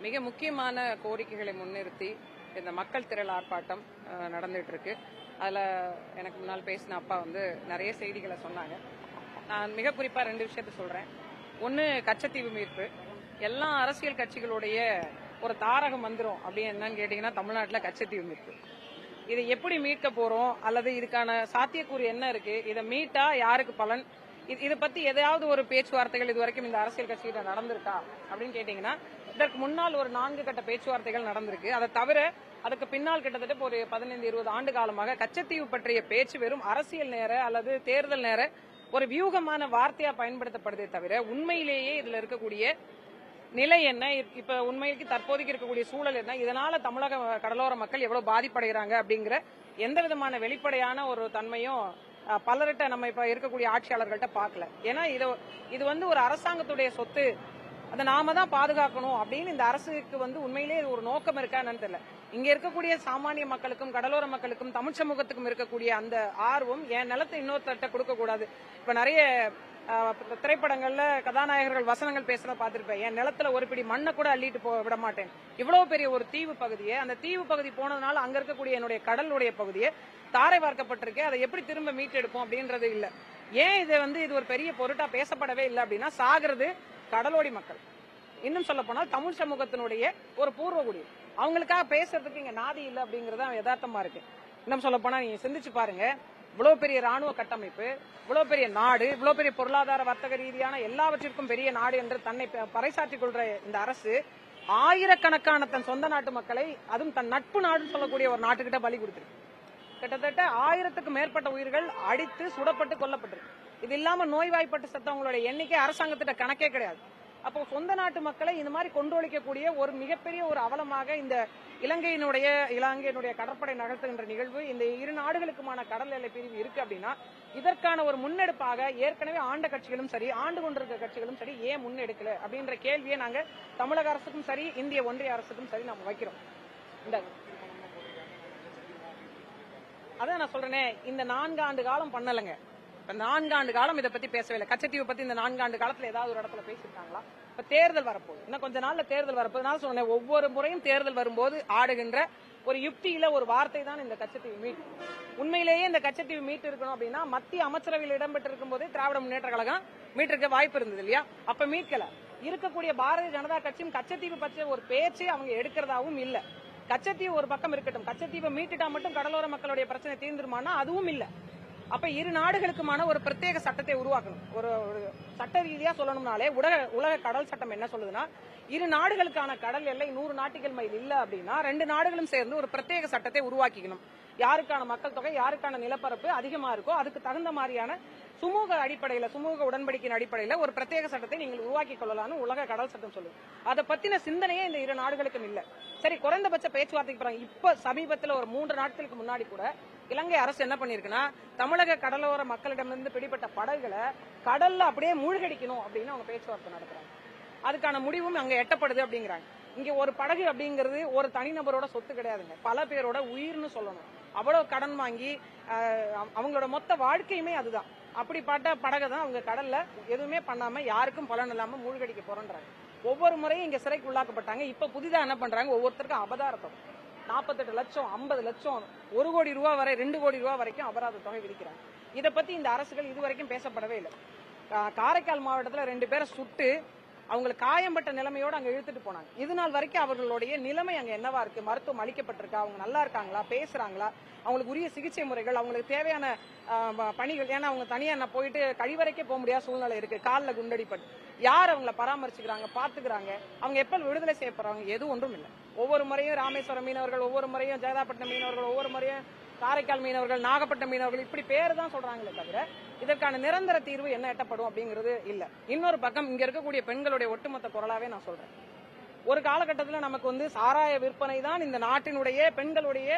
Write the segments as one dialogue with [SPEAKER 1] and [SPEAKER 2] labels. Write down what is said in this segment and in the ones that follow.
[SPEAKER 1] மிக முக்கியமான கோரிக்கைகளை முன்னிறுத்தி இந்த மக்கள் திரள் ஆர்ப்பாட்டம் நடந்துட்டு இருக்கு அதுல எனக்கு முன்னால் பேசின அப்பா வந்து நிறைய செய்திகளை சொன்னாங்க. நான் மிக குறிப்பா ரெண்டு விஷயத்த சொல்றேன். ஒன்று கச்சத்தீவு மீட்பு. எல்லா அரசியல் கட்சிகளுடைய ஒரு தாரக மந்திரம் அப்படின்னு என்னன்னு கேட்டீங்கன்னா தமிழ்நாட்டில் கச்சத்தீவு மீட்பு. இதை எப்படி மீட்க போறோம்? அல்லது இதுக்கான சாத்தியக்கூறு என்ன இருக்கு? இதை மீட்டா யாருக்கு பலன்? இது- இதை பத்தி எதாவது ஒரு பேச்சுவார்த்தைகள் இது வரைக்கும் இந்த அரசியல் கட்சிகிட்ட நடந்திருக்கா? அப்படின்னு கேட்டீங்கன்னா இதற்கு முன்னால் ஒரு நான்கு கட்ட பேச்சுவார்த்தைகள் நடந்திருக்கு. அதை தவிர அதுக்கு பின்னால் கிட்டத்தட்ட ஒரு பதினைந்து இருபது ஆண்டு காலமாக கச்சத்தீவு பற்றிய பேச்சு வெறும் அரசியல் நேர அல்லது தேர்தல் நேர ஒரு வியூகமான வார்த்தையா பயன்படுத்தப்படுதே தவிர உண்மையிலேயே இதுல இருக்கக்கூடிய நிலை என்ன? இப்- இப்ப உண்மைக்கு தற்போதைக்கு இருக்கக்கூடிய சூழல் என்ன? இதனால தமிழக கடலோர மக்கள் எவ்வளவு பாதிப்படைகிறாங்க அப்படிங்கிற எந்த விதமான வெளிப்படையான ஒரு தன்மையும் பலர்கிட்ட நம்ம இப்ப இருக்கக்கூடிய ஆட்சியாளர்கள்ட்ட பார்க்கல. ஏன்னா இது இது வந்து ஒரு அரசாங்கத்துடைய சொத்து. அதை நாம தான் பாதுகாக்கணும் அப்படின்னு இந்த அரசுக்கு வந்து உண்மையிலேயே இது ஒரு நோக்கம் இருக்கா என்னன்னு தெரியல. இங்க இருக்கக்கூடிய சாமானிய மக்களுக்கும் கடலோர மக்களுக்கும் தமிழ் சமூகத்துக்கும் இருக்கக்கூடிய அந்த ஆர்வம் என் நிலத்தை இன்னொருத்தர்கிட்ட கொடுக்க கூடாது இப்ப நிறைய திரைப்படங்கள்ல கதாநாயகர்கள் வசனங்கள் பேசுறத பார்த்திருப்பேன். என் நிலத்துல ஒரு பிடி மண்ணை கூட அள்ளிட்டு போக விட மாட்டேன். இவ்வளவு பெரிய ஒரு தீவு பகுதியை அந்த தீவு பகுதி போனதுனால அங்க இருக்கக்கூடிய என்னுடைய கடலுடைய பகுதியை தாரை வார்க்கப்பட்டிருக்கு அதை எப்படி திரும்ப மீட்டெடுப்போம் அப்படின்றது இல்ல. ஏன் இது வந்து இது ஒரு பெரிய பொருட்டா பேசப்படவே இல்லை அப்படின்னா சாகிறது கடலோடி மக்கள். இன்னும் சொல்ல போனால் தமிழ் சமூகத்தினுடைய ஒரு பூர்வகுடி அவங்களுக்காக பேசுறதுக்கு இங்க நாதி இல்லை அப்படிங்கறது யதார்த்தமா இருக்கு. இன்னும் சொல்ல போனா நீங்க சிந்திச்சு பாருங்க. இவ்வளவு பெரிய ராணுவ கட்டமைப்பு இவ்வளவு பெரிய நாடு இவ்வளவு பெரிய பொருளாதார வர்த்தக ரீதியான எல்லாவற்றிற்கும் பெரிய நாடு என்று தன்னை பறைசாற்றிக் கொள்ற இந்த அரசு ஆயிரக்கணக்கான தன் சொந்த நாட்டு மக்களை அதுவும் தன் நட்பு நாடுன்னு சொல்லக்கூடிய ஒரு நாட்டுக்கிட்ட பலி கொடுத்திருக்கு. கிட்டத்தட்ட ஆயிரத்துக்கும் மேற்பட்ட உயிர்கள் அடித்து சுடப்பட்டு கொல்லப்பட்டிருக்கு. இது இல்லாம நோய்வாய்ப்பட்டு செத்தவங்களோட எண்ணிக்கை அரசாங்கத்திட்ட கணக்கே கிடையாது. அப்போ சொந்த நாட்டு மக்களை இந்த மாதிரி கொண்டொழிக்கக்கூடிய ஒரு மிகப்பெரிய ஒரு அவலமாக இந்த இலங்கையினுடைய இலங்கையினுடைய கடற்படை நகர்த்துகின்ற நிகழ்வு இந்த இரு நாடுகளுக்குமான கடல் எல்லை பிரிவு இருக்கு அப்படின்னா இதற்கான ஒரு முன்னெடுப்பாக ஏற்கனவே ஆண்ட கட்சிகளும் சரி ஆண்டு கொண்டிருக்கிற கட்சிகளும் சரி ஏன் முன்னெடுக்கல அப்படின்ற கேள்வியை நாங்க தமிழக அரசுக்கும் சரி இந்திய ஒன்றிய அரசுக்கும் சரி நம்ம வைக்கிறோம். இந்த அதான் நான் சொல்றேனே இந்த நான்கு ஆண்டு காலம் பண்ணலைங்க. நான்காண்டு காலம் இதை பத்தி பேசவே இல்லை. கச்சத்தீவை பத்தி இந்த நான்காண்டு காலத்துல ஏதாவது ஒரு இடத்துல பேசியிருக்காங்களா? இப்ப தேர்தல் வரப்போகுது. இன்னும் கொஞ்ச நாள்ல தேர்தல் வரப்போதுனால சொன்னேன் ஒவ்வொரு முறையும் தேர்தல் வரும்போது ஆடுகின்ற ஒரு யுக்தியில ஒரு வார்த்தை தான் இந்த கச்சத்தீவு மீட் உண்மையிலேயே இந்த கச்சத்தீவு மீட்டு இருக்கணும் அப்படின்னா மத்திய அமைச்சரவையில் இடம்பெற்றிருக்கும் போதே திராவிட முன்னேற்ற கழகம் மீட்டிருக்க வாய்ப்பு இருந்தது இல்லையா? அப்ப மீட்கல. இருக்கக்கூடிய பாரதிய ஜனதா கட்சியும் கச்சத்தீவு பற்றிய ஒரு பேச்சை அவங்க எடுக்கிறதாவும் இல்ல. கச்சத்தீவு ஒரு பக்கம் இருக்கட்டும். கச்சத்தீவை மீட்டுட்டா மட்டும் கடலோர மக்களுடைய பிரச்சனை தீர்ந்துருமானா அதுவும் இல்லை. அப்ப இரு நாடுகளுக்குமான ஒரு பிரத்யேக சட்டத்தை உருவாக்கணும். ஒரு ஒரு சட்ட ரீதியா சொல்லணும்னாலே உலக உலக கடல் சட்டம் என்ன சொல்லுதுன்னா இரு நாடுகளுக்கான கடல் எல்லை நூறு நாட்டிகள் மைல் இல்ல அப்படின்னா ரெண்டு நாடுகளும் சேர்ந்து ஒரு பிரத்யேக சட்டத்தை உருவாக்கிக்கணும். யாருக்கான மக்கள் தொகை யாருக்கான நிலப்பரப்பு அதிகமா இருக்கோ அதுக்கு தகுந்த மாதிரியான சுமூக அடிப்படையில சுமூக உடன்படிக்கையின் அடிப்படையில ஒரு பிரத்யேக சட்டத்தை நீங்கள் உருவாக்கி கொள்ளலாம்னு உலக கடல் சட்டம் சொல்லுது. அதை பத்தின சிந்தனையே இந்த இரு நாடுகளுக்கும் இல்ல. சரி குறைந்தபட்ச பேச்சுவார்த்தைக்கு போறாங்க இப்ப சமீபத்துல ஒரு மூன்று நாட்களுக்கு முன்னாடி கூட இலங்கை அரசு என்ன பண்ணிருக்குன்னா தமிழக கடலோர மக்களிடமிருந்து பிடிபட்ட படகுகளை கடல்ல அப்படியே மூழ்கடிக்கணும் அப்படின்னு அவங்க பேச்சுவார்த்தை நடத்துறாங்க. அதுக்கான முடிவும் அங்க எட்டப்படுது அப்படிங்கிறாங்க. இங்க ஒரு படகு அப்படிங்கிறது ஒரு தனிநபரோட சொத்து கிடையாதுங்க. பல பேரோட உயிர்னு சொல்லணும். அவ்வளவு கடன் வாங்கி அவங்களோட மொத்த வாழ்க்கையுமே அதுதான். அப்படிப்பட்ட படகை தான் அவங்க கடல்ல எதுவுமே பண்ணாம யாருக்கும் பலன் இல்லாம மூழ்கடிக்க போறன்றாங்க. ஒவ்வொரு முறையும் இங்க சிறைக்கு உள்ளாக்கப்பட்டாங்க இப்ப புதிதா என்ன பண்றாங்க? ஒவ்வொருத்தருக்கும் அபதாரத்தம். நாற்பத்தெட்டு லட்சம் ஐம்பது லட்சம் ஒரு கோடி ரூபா வரை ரெண்டு கோடி ரூபா வரைக்கும் அபராத தொகை விதிக்கிறாங்க. இதை பத்தி இந்த அரசுகள் இதுவரைக்கும் பேசப்படவே இல்லை. காரைக்கால் மாவட்டத்தில் ரெண்டு பேரை சுட்டு அவங்களுக்கு காயம்பட்ட நிலைமையோடு அங்கே இழுத்துட்டு போனாங்க. இது நாள் வரைக்கும் அவர்களுடைய நிலைமை அங்கே என்னவா இருக்கு? மருத்துவம் அளிக்கப்பட்டிருக்கா? அவங்க நல்லா இருக்காங்களா? பேசுறாங்களா? அவங்களுக்கு உரிய சிகிச்சை முறைகள் அவங்களுக்கு தேவையான ப- பணிகள் ஏன்னா அவங்க தனியாக போயிட்டு கழிவறைக்கே போக முடியாத சூழ்நிலை இருக்கு. காலில் குண்டடிப்பட்டு. யார் அவங்கள பராமரிச்சுக்கிறாங்க பாத்துக்கிறாங்க அவங்க எப்ப விடுதலை செய்யப்படுறாங்க எதுவும் ஒன்றும் இல்லை. ஒவ்வொரு முறையும் ராமேஸ்வரம் மீனவர்கள் ஒவ்வொரு முறையும் ஜெகதாப்பட்டினம் மீனவர்கள் ஒவ்வொரு முறையும் காரைக்கால் மீனவர்கள் நாகப்பட்டினம் மீனவர்கள் இப்படி பேர் தான் சொல்றாங்களே தவிர இதற்கான நிரந்தர தீர்வு என்ன எட்டப்படும் அப்படிங்கிறது இல்ல. இன்னொரு பக்கம் இங்க இருக்கக்கூடிய பெண்களுடைய ஒட்டுமொத்த குரலாவே நான் சொல்றேன். ஒரு காலகட்டத்தில் நமக்கு வந்து சாராய விற்பனை தான் இந்த நாட்டினுடைய பெண்களுடைய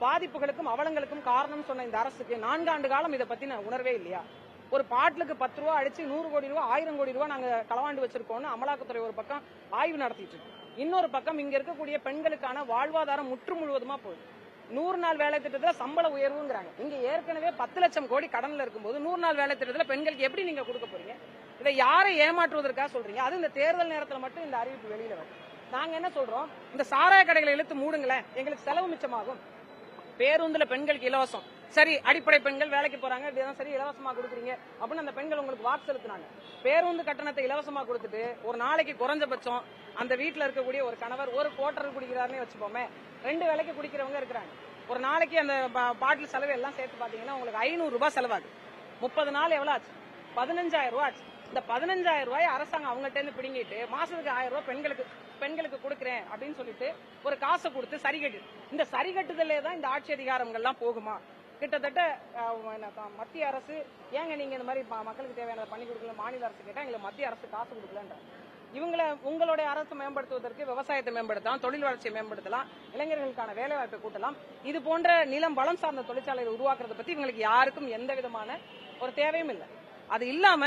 [SPEAKER 1] பாதிப்புகளுக்கும் அவலங்களுக்கும் காரணம் சொன்ன இந்த அரசுக்கு நான்காண்டு காலம் இதை பத்தின உணர்வே இல்லையா? ஒரு பாட்டிலுக்கு பத்து ரூபா அடிச்சு நூறு கோடி ரூபா ஆயிரம் கோடி ரூபா நாங்க களவாண்டு வச்சிருக்கோம்னு அமலாக்கத்துறை ஒரு பக்கம் ஆய்வு நடத்திட்டு இருக்கு. இன்னொரு பக்கம் இங்க இருக்கக்கூடிய பெண்களுக்கான வாழ்வாதாரம் முற்று முழுவதுமா போகுது. நூறு நாள் வேலை திட்டத்துல சம்பள உயர்வுங்கிறாங்க. இங்க ஏற்கனவே பத்து லட்சம் கோடி கடன்ல இருக்கும்போது நூறு நாள் வேலை திட்டத்துல பெண்களுக்கு எப்படி நீங்க கொடுக்க போறீங்க? இதை யாரை ஏமாற்றுவதற்காக சொல்றீங்க? அது இந்த தேர்தல் நேரத்துல மட்டும் இந்த அறிவிப்பு வெளியில வரும். நாங்க என்ன சொல்றோம்? இந்த சாராய கடைகளை இழுத்து மூடுங்களேன். எங்களுக்கு செலவு மிச்சமாகும். பேருந்துல பெண்களுக்கு இலவசம். சரி அடிப்படை பெண்கள் வேலைக்கு போறாங்க இப்படிதான் சரி இலவசமா கொடுக்குறீங்க அப்படின்னு அந்த பெண்கள் உங்களுக்கு வாக்கு செலுத்தினாங்க. பேருந்து கட்டணத்தை இலவசமா கொடுத்துட்டு ஒரு நாளைக்கு குறைஞ்சபட்சம் அந்த வீட்டுல இருக்கக்கூடிய ஒரு கணவர் ஒரு குவார்டர் குடிக்கிறாருன்னே வச்சுப்போமே ரெண்டு வேலைக்கு குடிக்கிறவங்க இருக்கிறாங்க. ஒரு நாளைக்கு அந்த பாட்டில் செலவு எல்லாம் சேர்த்து பாத்தீங்கன்னா உங்களுக்கு ஐநூறு ரூபாய் செலவாகுது. முப்பது நாள் எவ்வளவு ஆச்சு? பதினஞ்சாயிரம் ரூபாய் ஆச்சு. இந்த பதினஞ்சாயிரம் ரூபாய் அரசாங்கம் அவங்ககிட்ட இருந்து பிடிங்கிட்டு மாசத்துக்கு ஆயிரம் ரூபாய் பெண்களுக்கு பெண்களுக்கு கொடுக்குறேன் அப்படின்னு சொல்லிட்டு ஒரு காசை கொடுத்து சரி கட்டு. இந்த சரி கட்டுதலே தான் இந்த ஆட்சி அதிகாரங்கள்லாம் போகுமா? கிட்டத்தட்ட மத்திய அரசு ஏங்க நீங்க இந்த மாதிரி ம- மக்களுக்கு தேவையானதை பண்ணி கொடுக்கல மாநில அரசு கேட்டா எங்களுக்கு மத்திய அரசு காசு கொடுக்கலன்ற. இவங்களை உங்களுடைய அரசு மேம்படுத்துவதற்கு விவசாயத்தை மேம்படுத்தலாம் தொழில் வளர்ச்சியை மேம்படுத்தலாம் இளைஞர்களுக்கான வேலைவாய்ப்பை கூட்டலாம். இது போன்ற நிலம் வளம் சார்ந்த தொழிற்சாலைகளை உருவாக்குறத பத்தி இவங்களுக்கு யாருக்கும் எந்த விதமான ஒரு தேவையும் இல்லை. அது இல்லாம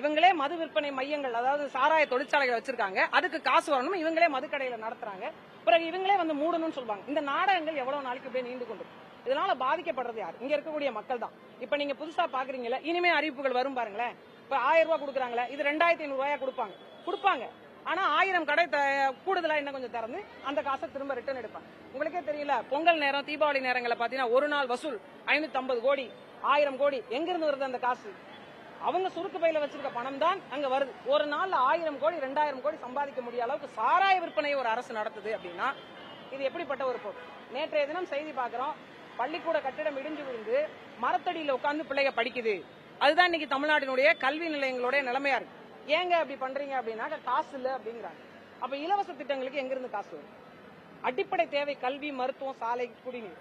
[SPEAKER 1] இவங்களே மது விற்பனை மையங்கள் அதாவது சாராய தொழிற்சாலைகள் வச்சிருக்காங்க. அதுக்கு காசு வரணும் இவங்களே மதுக்கடையில நடத்துறாங்க. பிறகு இவங்களே வந்து மூடணும்னு சொல்லுவாங்க. இந்த நாடகங்கள் எவ்வளவு நாளைக்கு அப்படியே நீண்டு கொண்டு இதனால பாதிக்கப்படுறது யார்? இங்க இருக்கக்கூடிய மக்கள் தான். இப்ப நீங்க புதுசா பாக்குறீங்கல்ல இனிமே அறிவிப்புகள் வரும் பாருங்களேன் இப்ப ஆயிரம் ரூபாய் கொடுக்குறாங்களே இது ரெண்டாயிரத்தி ஐநூறு ரூபாயா கொடுப்பாங்க. கொடுப்பாங்க. ஆனா ஆயிரம் கடை கூடுதலா இன்னும் கொஞ்சம் திறந்து அந்த காசை திரும்ப ரிட்டர்ன் எடுப்பாங்க. உங்களுக்கே தெரியல பொங்கல் நேரம் தீபாவளி நேரங்களை பாத்தீங்கன்னா ஒரு நாள் வசூல் ஐநூத்தி ஐம்பது கோடி ஆயிரம் கோடி. எங்க இருந்து வருது அந்த காசு? அவங்க சுருக்கு பையில வச்சிருக்க பணம் தான் அங்க வருது. ஒரு நாள்ல ஆயிரம் கோடி ரெண்டாயிரம் கோடி சம்பாதிக்க முடிய அளவுக்கு சாராய விற்பனை ஒரு அரசு நடத்துது அப்படின்னா இது எப்படிப்பட்ட ஒரு போக்கு நேற்றைய தினம் செய்தி பாக்குறோம் பள்ளிக்கூட கட்டிடம் இடிஞ்சு விழுந்து மரத்தடியில் உட்காந்து பிள்ளைங்க படிக்குது. அதுதான் இன்னைக்கு தமிழ்நாட்டினுடைய கல்வி நிலையங்களுடைய நிலைமையா இருக்கு. ஏங்க அப்படி பண்றீங்க அப்படின்னா காசு இல்லை அப்படிங்கிறாங்க. அப்ப இலவச திட்டங்களுக்கு எங்கிருந்து காசு வரும்? அடிப்படை தேவை கல்வி மருத்துவம் சாலை குடிநீர்.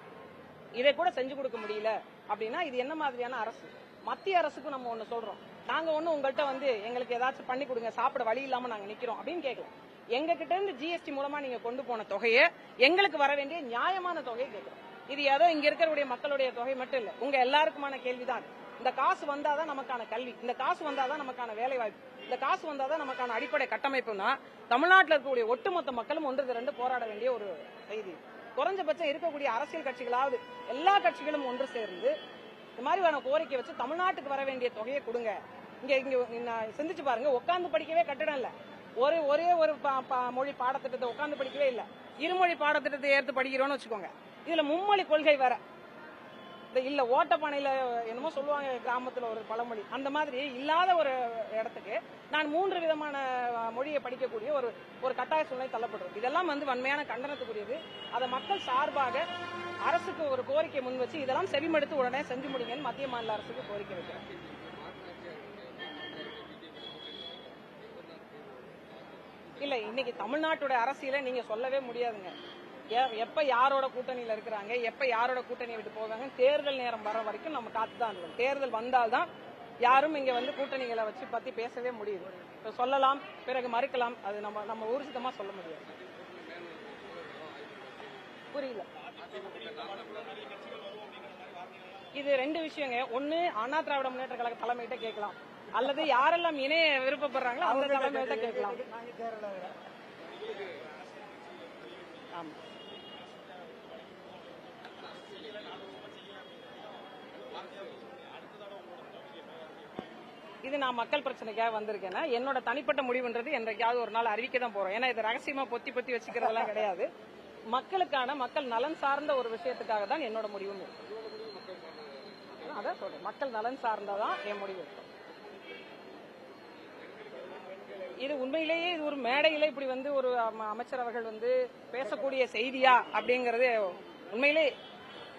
[SPEAKER 1] இதை கூட செஞ்சு கொடுக்க முடியல அப்படின்னா இது என்ன மாதிரியான அரசு? மத்திய அரசுக்கு நம்ம ஒண்ணு சொல்றோம். நாங்க ஒண்ணு உங்கள்கிட்ட வந்து எங்களுக்கு ஏதாச்சும் பண்ணி கொடுங்க சாப்பிட வழி இல்லாம நாங்க நிக்கிறோம் அப்படின்னு கேட்கலாம். எங்க கிட்ட இருந்து ஜிஎஸ்டி மூலமா நீங்க கொண்டு போன தொகையை எங்களுக்கு வர வேண்டிய நியாயமான தொகையை கேட்கிறோம் இது ஏதோ இங்க இருக்கக்கூடிய மக்களுடைய தொகை மட்டும் இல்ல. உங்க எல்லாருக்குமான கேள்விதான். இந்த காசு வந்தாதான் நமக்கான கல்வி. இந்த காசு வந்தாதான் நமக்கான வேலை வாய்ப்பு இந்த காசு வந்தாதான் நமக்கான அடிப்படை கட்டமைப்புனா தமிழ்நாட்டில் இருக்கக்கூடிய ஒட்டுமொத்த மக்களும் ஒன்று திரண்டு போராட வேண்டிய ஒரு செய்தி. குறைஞ்சபட்சம் இருக்கக்கூடிய அரசியல் கட்சிகளாவது எல்லா கட்சிகளும் ஒன்று சேர்ந்து இந்த மாதிரியான கோரிக்கை வச்சு தமிழ்நாட்டுக்கு வர வேண்டிய தொகையை கொடுங்க. இங்க இங்க நான் சிந்திச்சு பாருங்க. உட்காந்து படிக்கவே கட்டடம் இல்ல. ஒரு ஒரே ஒரு பா- பா- மொழி பாடத்திட்டத்தை உட்காந்து படிக்கவே இல்ல. இருமொழி பாடத்திட்டத்தை ஏற்று படிக்கிறோம்னு வச்சுக்கோங்க. இதுல மும்மொழி கொள்கை வேற. இந்த இல்ல ஓட்டப்பானையில என்னமோ சொல்லுவாங்க கிராமத்துல ஒரு பழமொழி. அந்த மாதிரி இல்லாத ஒரு இடத்துக்கு நான் மூன்று விதமான மொழியை படிக்கக்கூடிய ஒரு ஒரு கட்டாய சூழ்நிலை தள்ளப்படுறது இதெல்லாம் வந்து வன்மையான கண்டனத்துக்குரியது. அதை மக்கள் சார்பாக அரசுக்கு ஒரு கோரிக்கை முன் வச்சு இதெல்லாம் செவிமடுத்து உடனே செஞ்சு முடிங்கன்னு மத்திய மாநில அரசுக்கு கோரிக்கை வைக்கிறேன். இல்ல இன்னைக்கு தமிழ்நாட்டுடைய அரசியல நீங்க சொல்லவே முடியாதுங்க. எப்ப யாரோட கூட்டணியில இருக்கிறாங்க எப்ப யாரோட கூட்டணியை விட்டு போவாங்க தேர்தல் நேரம் வர வரைக்கும் நம்ம காத்துதான் இருக்கணும். தேர்தல் வந்தால்தான் யாரும் இங்க வந்து கூட்டணிகளை வச்சு பத்தி பேசவே முடியுது. இப்ப சொல்லலாம் பிறகு மறுக்கலாம். அது நம்ம நம்ம ஊர்ஜிதமா சொல்ல முடியாது. புரியல. இது ரெண்டு விஷயங்க. ஒண்ணு அண்ணா திராவிட முன்னேற்ற கழக தலைமையிட்ட கேட்கலாம். அல்லது யாரெல்லாம் இணைய விருப்பப்படுறாங்களோ அந்த தலைமையிட்ட கேட்கலாம். ஆமா. இது நான் மக்கள் பிரச்சனைக்காக வந்திருக்கேன்னா என்னோட தனிப்பட்ட முடிவுன்றது என்றைக்காவது ஒரு நாள் அறிவிக்க தான் போறோம். ஏன்னா இது ரகசியமா பொத்தி பொத்தி வச்சுக்கிறதெல்லாம் கிடையாது. மக்களுக்கான மக்கள் நலன் சார்ந்த ஒரு விஷயத்துக்காக தான் என்னோட முடிவும் இருக்கு. அதான் சொல்றேன். மக்கள் நலன் சார்ந்ததான் என் முடிவு இருக்கும் இது உண்மையிலேயே இது ஒரு மேடையில இப்படி வந்து ஒரு அமைச்சர் அவர்கள் வந்து பேசக்கூடிய செய்தியா அப்படிங்கறது உண்மையிலே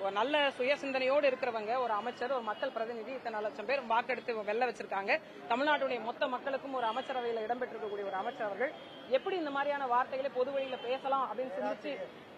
[SPEAKER 1] ஒரு நல்ல சுய சிந்தனையோடு இருக்கிறவங்க ஒரு அமைச்சர் ஒரு மக்கள் பிரதிநிதி இத்தனை லட்சம் பேர் வாக்கெடுத்து வெல்ல வச்சிருக்காங்க. தமிழ்நாட்டுடைய மொத்த மக்களுக்கும் ஒரு அமைச்சரவையில் இடம்பெற்றிருக்கக்கூடிய ஒரு அமைச்சர் அவர்கள் எப்படி இந்த மாதிரியான வார்த்தைகளை பொது வழியில பேசலாம் அப்படின்னு சிந்திச்சு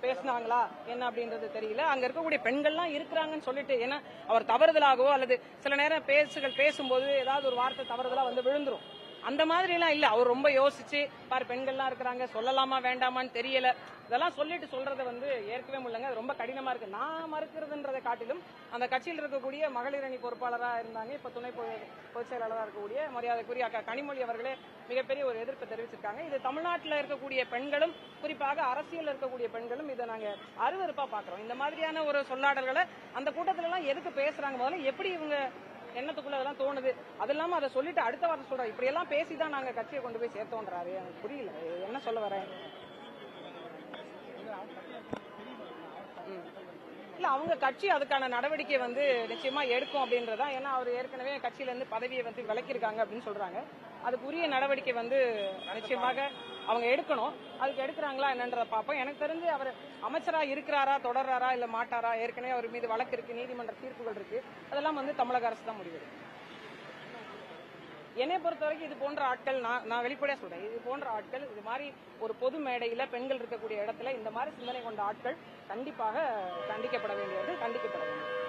[SPEAKER 1] பேசினாங்களா? என்ன அப்படின்றது தெரியல. அங்க இருக்கக்கூடிய பெண்கள்லாம் இருக்கிறாங்கன்னு சொல்லிட்டு ஏன்னா அவர் தவறுதலாகவோ அல்லது சில நேரம் பேசுகள் பேசும்போது ஏதாவது ஒரு வார்த்தை தவறுதலா வந்து விழுந்துரும். அந்த மாதிரி எல்லாம் இல்ல. அவர் ரொம்ப யோசிச்சு பாரு பெண்கள்லாம் இருக்கிறாங்க சொல்லலாமா வேண்டாமான்னு தெரியல. இதெல்லாம் சொல்லிட்டு சொல்றதை வந்து ஏற்கவே முடியலங்க. அது ரொம்ப கடினமா இருக்கு. நான் மறுக்கிறதுன்றதை காட்டிலும் அந்த கட்சியில் இருக்கக்கூடிய மகளிர் அணி பொறுப்பாளராக இருந்தாங்க. இப்ப துணை பொதுச் செயலாளராக இருக்கக்கூடிய மரியாதைக்குரிய அக்கா கனிமொழி அவர்களே மிகப்பெரிய ஒரு எதிர்ப்பு தெரிவிச்சிருக்காங்க. இது தமிழ்நாட்டில் இருக்கக்கூடிய பெண்களும் குறிப்பாக அரசியல் இருக்கக்கூடிய பெண்களும் இதை நாங்க அருவருப்பா பாக்குறோம். இந்த மாதிரியான ஒரு சொல்லாடல்களை அந்த கூட்டத்தில எல்லாம் எதுக்கு பேசுறாங்க? முதல்ல எப்படி இவங்க எண்ணத்துக்குள்ள அதெல்லாம் தோணுது. அது இல்லாம அதை சொல்லிட்டு அடுத்த வாரம் சொல்றோம் இப்படி எல்லாம் பேசி தான் நாங்க கட்சியை கொண்டு போய் சேர்த்தோன்றாரு. எனக்கு புரியல. என்ன சொல்ல வரேன்? இல்ல அவங்க கட்சி அதுக்கான நடவடிக்கை வந்து நிச்சயமா எடுக்கும் அப்படின்றதா. ஏன்னா அவர் ஏற்கனவே கட்சியில இருந்து பதவியை வந்து விலக்கியிருக்காங்க அப்படின்னு சொல்றாங்க. அதுக்கு உரிய நடவடிக்கை வந்து நிச்சயமாக அவங்க எடுக்கணும். அதுக்கு எடுக்கிறாங்களா என்னன்றத பார்ப்போம். எனக்கு தெரிஞ்சு அவர் அமைச்சரா இருக்கிறாரா தொடர்றாரா இல்ல மாட்டாரா? ஏற்கனவே அவர் மீது வழக்கு இருக்கு நீதிமன்ற தீர்ப்புகள் இருக்கு. அதெல்லாம் வந்து தமிழக அரசு தான் முடிவு என்னை பொறுத்த வரைக்கும் இது போன்ற ஆட்கள் நான் நான் வெளிப்படையா சொல்றேன். இது போன்ற ஆட்கள் இது மாதிரி ஒரு பொது மேடையில பெண்கள் இருக்கக்கூடிய இடத்துல இந்த மாதிரி சிந்தனை கொண்ட ஆட்கள் கண்டிப்பாக கண்டிக்கப்பட வேண்டியது கண்டிக்கப்பட வேண்டும்.